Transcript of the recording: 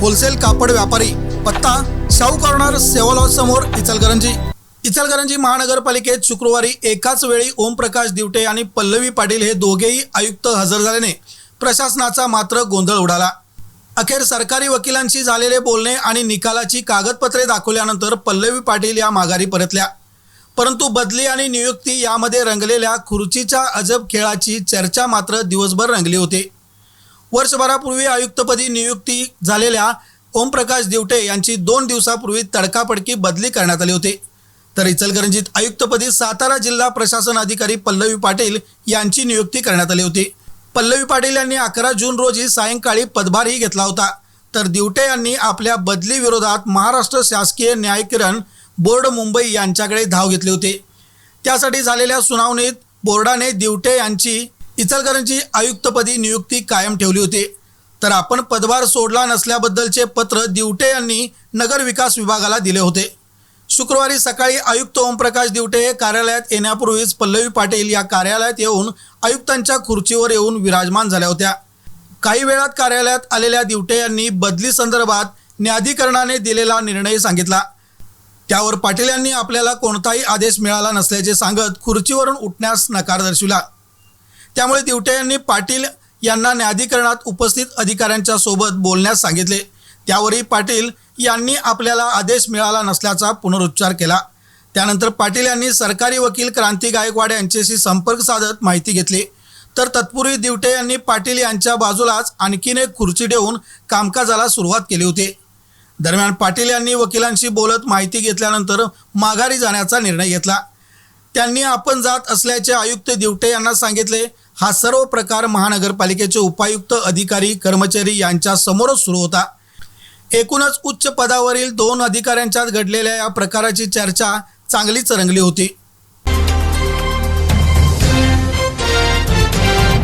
Wholesale कापड व्यापारी पत्ता शाहू कॉर्नर सेवालॉज समोर इचलकरंजी. इचलकरंजी महानगरपालिकेत शुक्रवारी एकाच वेळी ओमप्रकाश दिवटे आणि पल्लवी पाटील हे दोघेही आयुक्त हजर झाल्याने प्रशासनाचा मात्र गोंधळ उडाला. अखेर सरकारी वकिलांशी झालेले बोलणे आणि निकालाची कागदपत्रे दाखवल्यानंतर पल्लवी पाटील या माघारी परतल्या. परंतु बदली आणि नियुक्ती यामध्ये रंगलेल्या खुर्चीच्या अजब खेळाची चर्चा मात्र दिवसभर रंगली होती. वर्षभरापूर्वी आयुक्तपदी नियुक्ती झालेल्या ओमप्रकाश दिवटे यांची दोन दिवसापूर्वी तडकाफडकी बदली करण्यात आली होती. तर इचलकरंजीत आयुक्तपदी सातारा जिल्हा प्रशासन अधिकारी पल्लवी पाटील यांची नियुक्ती करण्यात आली होती. पल्लवी पाटील यांनी अकरा जून रोजी सायंकाळी पदभारही घेतला होता. तर दिवटे यांनी आपल्या बदलीविरोधात महाराष्ट्र शासकीय न्यायकिरण बोर्ड मुंबई यांच्याकडे धाव घेतली होती. त्यासाठी झालेल्या सुनावणीत बोर्डाने दिवटे यांची इचलकरंजी आयुक्तपदी नियुक्ती कायम ठेवली होती. तर आपण पदभार सोडला नसल्याबद्दलचे पत्र दिवटे यांनी नगर विकास विभागाला दिले होते. शुक्रवारी सकाळी आयुक्त ओमप्रकाश दिवटे हे कार्यालयात येण्यापूर्वीच पल्लवी पाटील या कार्यालयात येऊन आयुक्तांच्या खुर्चीवर येऊन विराजमान झाल्या होत्या. काही वेळात कार्यालयात आलेल्या दिवटे यांनी बदली संदर्भात न्यायाधिकरणाने दिलेला निर्णय सांगितला. त्यावर पाटील यांनी आपल्याला कोणताही आदेश मिळाला नसल्याचे सांगत खुर्चीवरून उठण्यास नकार दर्शविला. त्यामुळे दिवटे यांनी पाटील यांना न्यायाधिकरणात उपस्थित अधिकाऱ्यांच्या सोबत बोलण्यास सांगितले. त्यावरही पाटील यांनी आपल्याला आदेश मिळाला नसल्याचा पुनरुच्चार केला. त्यानंतर पाटील यांनी सरकारी वकील क्रांती गायकवाड यांच्याशी संपर्क साधत माहिती घेतली. तर तत्पूर्वी दिवटे यांनी पाटील यांच्या बाजूलाच आणखीन एक खुर्ची ठेवून कामकाजाला सुरुवात केली होती. दरम्यान पाटील यांनी वकिलांशी बोलत माहिती घेतल्यानंतर माघारी जाण्याचा निर्णय घेतला. त्यांनी आपण जात असल्याचे आयुक्त दिवटे यांना सांगितले. हा सर्व प्रकार महानगरपालिकेचे उपायुक्त अधिकारी कर्मचारी यांच्या समोरच सुरू होता. एकूणच उच्च पदावरील दोन अधिकाऱ्यांच्यात घडलेल्या या प्रकाराची चर्चा चांगलीच रंगली होती.